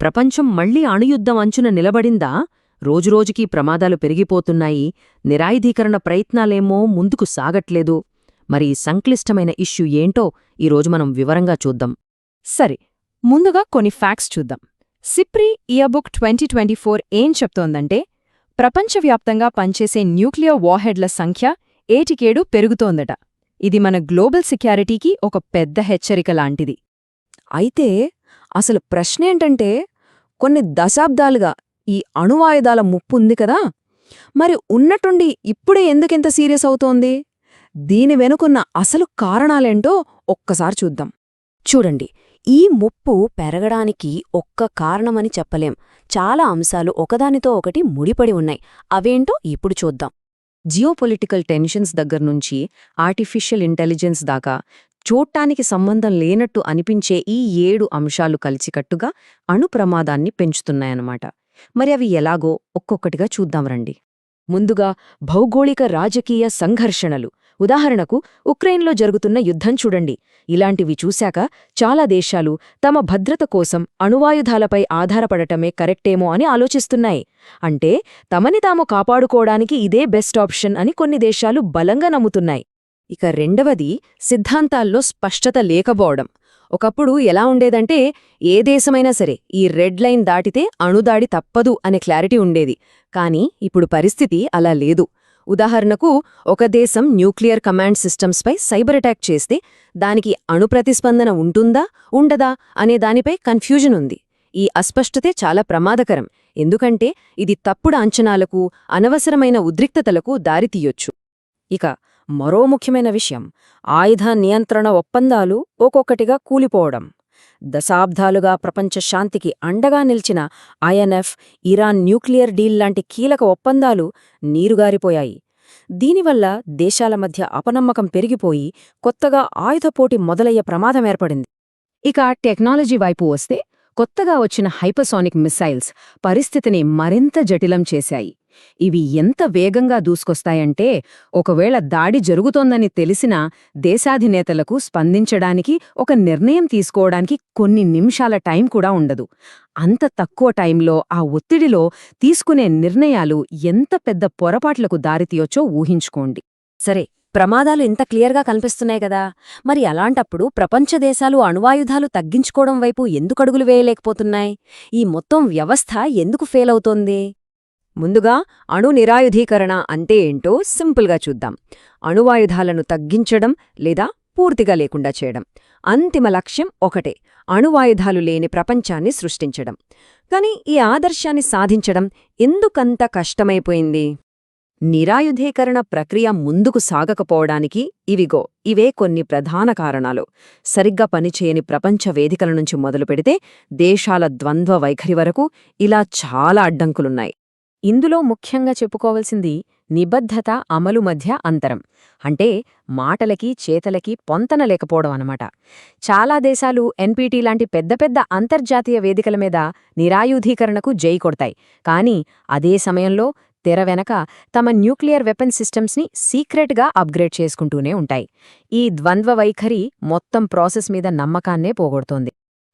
ప్రపంచం మళ్ళీ అణుయుద్ధం అంచున నిలబడిందా? రోజురోజుకీ ప్రమాదాలు పెరిగిపోతున్నాయి. నిరాయుధీకరణ ప్రయత్నాలేమో ముందుకు సాగట్లేదు. మరి సంక్లిష్టమైన ఇష్యూ ఏంటో ఈరోజు మనం వివరంగా చూద్దాం. సరే ముందుగా కొన్ని ఫ్యాక్ట్స్ చూద్దాం. SIPRI yearbook twenty twenty four ఏం చెప్తోందంటే ప్రపంచవ్యాప్తంగా పనిచేసే న్యూక్లియర్ వార్హెడ్ల సంఖ్య ఏటికేడు పెరుగుతోందట. ఇది మన గ్లోబల్ సెక్యూరిటీకి ఒక పెద్ద హెచ్చరిక లాంటిది. అయితే అసలు ప్రశ్నేంటంటే కొన్ని దశాబ్దాలుగా ఈ అణువాయుధాల ముప్పుంది కదా. మరి ఉన్నట్టుండి ఇప్పుడే ఎందుకింత సీరియస్ అవుతోంది? దీని వెనుకున్న అసలు కారణాలేంటో ఒక్కసారి చూద్దాం. చూడండి ఈ ముప్పు పెరగడానికి ఒక్క కారణమని చెప్పలేం. చాలా అంశాలు ఒకదానితో ఒకటి ముడిపడి ఉన్నాయి. అవేంటో ఇప్పుడు చూద్దాం. జియోపొలిటికల్ టెన్షన్స్ దగ్గర్నుంచి ఆర్టిఫిషియల్ ఇంటెలిజెన్స్ దాకా చూడ్టానికి సంబంధం లేనట్టు అనిపించే ఈ ఏడు అంశాలు కలిసికట్టుగా అణు ప్రమాదాన్ని పెంచుతున్నాయన్నమాట. మరి అవి ఎలాగో ఒక్కొక్కటిగా చూద్దాం రండి. ముందుగా భౌగోళిక రాజకీయ సంఘర్షణలు. ఉదాహరణకు ఉక్రెయిన్లో జరుగుతున్న యుద్ధం చూడండి. ఇలాంటివి చూశాక చాలా దేశాలు తమ భద్రత కోసం అణువాయుధాలపై ఆధారపడటమే కరెక్టేమో అని ఆలోచిస్తున్నాయి. అంటే తమని తాము కాపాడుకోవడానికి ఇదే బెస్ట్ ఆప్షన్ అని కొన్ని దేశాలు బలంగా నమ్ముతున్నాయి. ఇక రెండవది సిద్ధాంతాల్లో స్పష్టత లేకపోవడం. ఒకప్పుడు ఎలా ఉండేదంటే ఏ దేశమైనా సరే ఈ రెడ్ లైన్ దాటితే అణుదాడి తప్పదు అనే క్లారిటీ ఉండేది. కానీ ఇప్పుడు పరిస్థితి అలా లేదు. ఉదాహరణకు ఒక దేశం న్యూక్లియర్ కమాండ్ సిస్టమ్స్పై సైబర్ అటాక్ చేస్తే దానికి అణుప్రతిస్పందన ఉంటుందా ఉండదా అనే దానిపై కన్ఫ్యూజన్ ఉంది. ఈ అస్పష్టతే చాలా ప్రమాదకరం. ఎందుకంటే ఇది తప్పుడు అంచనాలకు అనవసరమైన ఉద్రిక్తతలకు దారితీయొచ్చు. ఇక మరో ముఖ్యమైన విషయం. ఆయుధ నియంత్రణ ఒప్పందాలు ఒక్కొక్కటిగా కూలిపోవడం. దశాబ్దాలుగా ప్రపంచ శాంతికి అండగా నిలిచిన ఐఎన్ఎఫ్ ఇరాన్ న్యూక్లియర్ డీల్ లాంటి కీలక ఒప్పందాలు నీరుగారిపోయాయి. దీనివల్ల దేశాల మధ్య అపనమ్మకం పెరిగిపోయి కొత్తగా ఆయుధపోటీ మొదలయ్యే ప్రమాదం ఏర్పడింది. ఇక టెక్నాలజీ వైపు వస్తే కొత్తగా వచ్చిన హైపర్సానిక్ మిస్సైల్స్ పరిస్థితిని మరింత జటిలం చేశాయి. ఇవి ఎంత వేగంగా దూసుకొస్తాయంటే ఒకవేళ దాడి జరుగుతోందని తెలిసినా దేశాధినేతలకు స్పందించడానికి ఒక నిర్ణయం తీసుకోవడానికి కొన్ని నిమిషాల టైం కూడా ఉండదు. అంత తక్కువ టైంలో ఆ ఒత్తిడిలో తీసుకునే నిర్ణయాలు ఎంత పెద్ద పొరపాట్లకు దారితీయొచ్చో ఊహించుకోండి. సరే ప్రమాదాలు ఇంత క్లియర్గా కనిపిస్తున్నాయి కదా! మరి అలాంటప్పుడు ప్రపంచ దేశాలు అణువాయుధాలు తగ్గించుకోవడం వైపు ఎందుకడుగులు వేయలేకపోతున్నాయి? ఈ మొత్తం వ్యవస్థ ఎందుకు ఫెయిల్ అవుతోంది? ముందుగా అణు నిరాయుధీకరణ అంటే ఏంటో సింపుల్గా చూద్దాం. అణువాయుధాలను తగ్గించడం లేదా పూర్తిగా లేకుండా చేయడం. అంతిమ లక్ష్యం ఒకటే అణువాయుధాలు లేని ప్రపంచాన్ని సృష్టించడం. కాని ఈ ఆదర్శాన్ని సాధించడం ఎందుకంత కష్టమైపోయింది? నిరాయుధీకరణ ప్రక్రియ ముందుకు సాగకపోవడానికి ఇవిగో ఇవే కొన్ని ప్రధాన కారణాలు. సరిగ్గా పనిచేయని ప్రపంచ వేదికల నుంచి మొదలుపెడితే దేశాల ద్వంద్వ వైఖరి వరకు ఇలా చాలా అడ్డంకులున్నాయి. ఇందులో ముఖ్యంగా చెప్పుకోవలసింది నిబద్ధత అమలు మధ్య అంతరం. అంటే మాటలకి చేతలకి పొంతన లేకపోవడం అనమాట చాలా దేశాలు ఎన్పీటీ లాంటి పెద్ద పెద్ద అంతర్జాతీయ వేదికల మీద నిరాయుధీకరణకు జై కొడతాయి. కానీ అదే సమయంలో తెర వెనక తమ న్యూక్లియర్ వెపన్ సిస్టమ్స్ని సీక్రెట్గా అప్గ్రేడ్ చేసుకుంటూనే ఉంటాయి. ఈ ద్వంద్వ వైఖరి మొత్తం ప్రాసెస్ మీద నమ్మకాన్నే పోగొడుతోంది.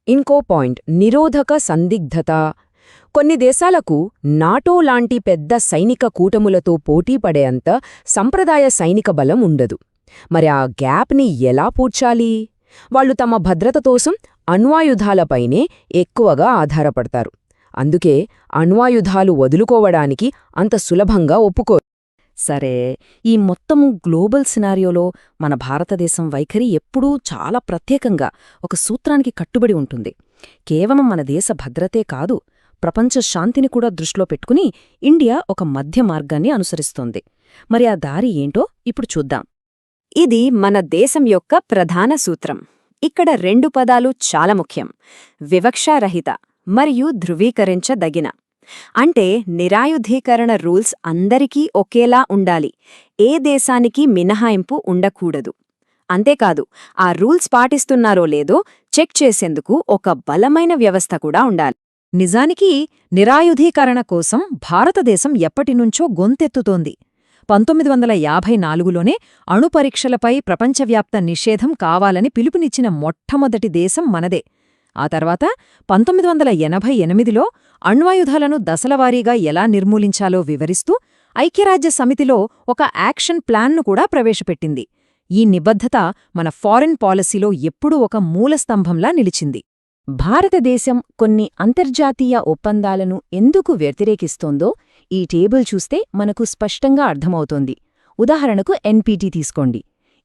ఇంకో పాయింట్ నిరోధక సందిగ్ధత కొన్ని దేశాలకు నాటో లాంటి పెద్ద సైనిక కూటములతో పోటీపడేంత సంప్రదాయ సైనిక బలం ఉండదు. మరి ఆ గ్యాప్ని ఎలా పూడ్చాలి? వాళ్ళు తమ భద్రతతోసం అణ్వాయుధాలపైనే ఎక్కువగా ఆధారపడతారు. అందుకే అణ్వాయుధాలు వదులుకోవడానికి అంత సులభంగా ఒప్పుకో సరే ఈ మొత్తము గ్లోబల్ సినారియోలో మన భారతదేశం వైఖరి ఎప్పుడూ చాలా ప్రత్యేకంగా ఒక సూత్రానికి కట్టుబడి ఉంటుంది. కేవలం మన దేశ భద్రతే కాదు ప్రపంచ శాంతిని కూడా దృష్టిలో పెట్టుకుని ఇండియా ఒక మధ్య మార్గాన్ని అనుసరిస్తోంది. మరి ఆ దారి ఏంటో ఇప్పుడు చూద్దాం. ఇది మన దేశం యొక్క ప్రధాన సూత్రం. ఇక్కడ రెండు పదాలు చాలా ముఖ్యం. వివక్షారహిత మరియు ధృవీకరించదగిన. అంటే నిరాయుధీకరణ రూల్స్ అందరికీ ఒకేలా ఉండాలి. ఏ దేశానికి మినహాయింపు ఉండకూడదు. అంతేకాదు ఆ రూల్స్ పాటిస్తున్నారో లేదో చెక్ చేసేందుకు ఒక బలమైన వ్యవస్థ కూడా ఉండాలి. నిజానికి నిరాయుధీకరణ కోసం భారతదేశం ఎప్పటినుంచో గొంతెత్తుతోంది. పంతొమ్మిది వందల యాభై నాలుగులోనే అణుపరీక్షలపై ప్రపంచవ్యాప్త నిషేధం కావాలని పిలుపునిచ్చిన మొట్టమొదటి దేశం మనదే. ఆ తర్వాత పంతొమ్మిది వందల ఎనభై ఎనిమిదిలో అణ్వాయుధాలను దశలవారీగా ఎలా నిర్మూలించాలో వివరిస్తూ ఐక్యరాజ్య సమితిలో ఒక యాక్షన్ ప్లాన్ను కూడా ప్రవేశపెట్టింది. ఈ నిబద్ధత మన ఫారెన్ పాలసీలో ఎప్పుడూ ఒక మూలస్తంభంలా నిలిచింది. భారతదేశం కొన్ని అంతర్జాతీయ ఒప్పందాలను ఎందుకు వ్యతిరేకిస్తోందో ఈ టేబుల్ చూస్తే మనకు స్పష్టంగా అర్థమవుతోంది. ఉదాహరణకు ఎన్పీటీ తీసుకోండి.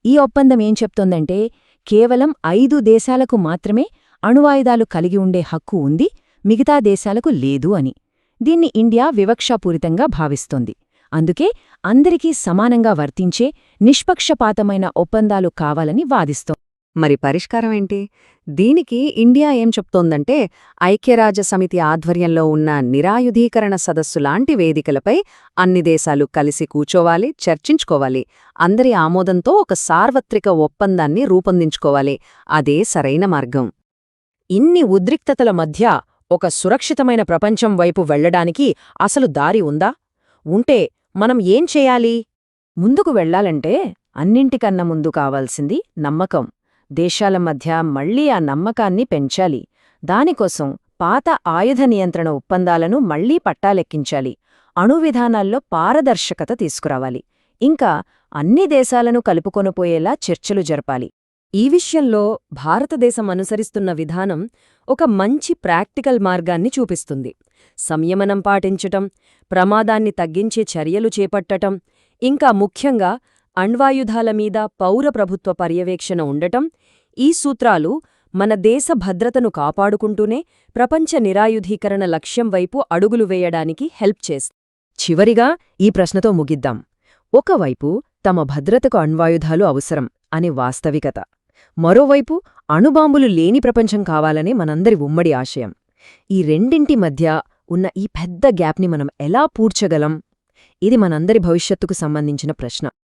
ఈ ఒప్పందం ఏం చెప్తోందంటే కేవలం ఐదు దేశాలకు మాత్రమే అణువాయుధాలు కలిగి ఉండే హక్కు ఉంది మిగతా దేశాలకు లేదు అని. దీన్ని ఇండియా వివక్షాపూరితంగా భావిస్తోంది. అందుకే అందరికీ సమానంగా వర్తించే నిష్పక్షపాతమైన ఒప్పందాలు కావాలని వాదిస్తోంది. మరి పరిష్కారం ఏంటి? దీనికి ఇండియా ఏం చెప్తోందంటే ఐక్యరాజ్య సమితి ఆధ్వర్యంలో ఉన్న నిరాయుధీకరణ సదస్సు లాంటి వేదికలపై అన్ని దేశాలు కలిసి కూచోవాలి చర్చించుకోవాలి. అందరి ఆమోదంతో ఒక సార్వత్రిక ఒప్పందాన్ని రూపొందించుకోవాలి. అదే సరైన మార్గం. ఇన్ని ఉద్రిక్తతల మధ్య ఒక సురక్షితమైన ప్రపంచం వైపు వెళ్ళడానికి అసలు దారి ఉందా? ఉంటే మనం ఏం చేయాలి? ముందుకు వెళ్ళాలంటే అన్నింటికన్నా ముందు కావాల్సింది నమ్మకం. దేశాల మధ్య మళ్ళీ ఆ నమ్మకాన్ని పెంచాలి. దానికోసం పాత ఆయుధ నియంత్రణ ఒప్పందాలను మళ్ళీ పట్టాలెక్కించాలి. అణు విధానాల్లో పారదర్శకత తీసుకురావాలి. ఇంకా అన్ని దేశాలను కలుపుకొనిపోయేలా చర్చలు జరపాలి. ఈ విషయంలో భారతదేశం అనుసరిస్తున్న విధానం ఒక మంచి ప్రాక్టికల్ మార్గాన్ని చూపిస్తుంది. సంయమనం పాటించటం ప్రమాదాన్ని తగ్గించే చర్యలు చేపట్టటం ఇంకా ముఖ్యంగా అణ్వాయుధాల మీద పౌర ప్రభుత్వ పర్యవేక్షణ ఉండటం ఈ సూత్రాలు మన దేశ భద్రతను కాపాడుకుంటూనే ప్రపంచ నిరాయుధీకరణ లక్ష్యం వైపు అడుగులు వేయడానికి హెల్ప్ చేస్ చివరిగా ఈ ప్రశ్నతో ముగిద్దాం. ఒకవైపు తమ భద్రతకు అణ్వాయుధాలు అవసరం అనే వాస్తవికత. మరోవైపు అణుబాంబులు లేని ప్రపంచం కావాలనే మనందరి ఉమ్మడి ఆశయం. ఈ రెండింటి మధ్య ఉన్న ఈ పెద్ద గ్యాప్ని మనం ఎలా పూడ్చగలం? ఇది మనందరి భవిష్యత్తుకు సంబంధించిన ప్రశ్న.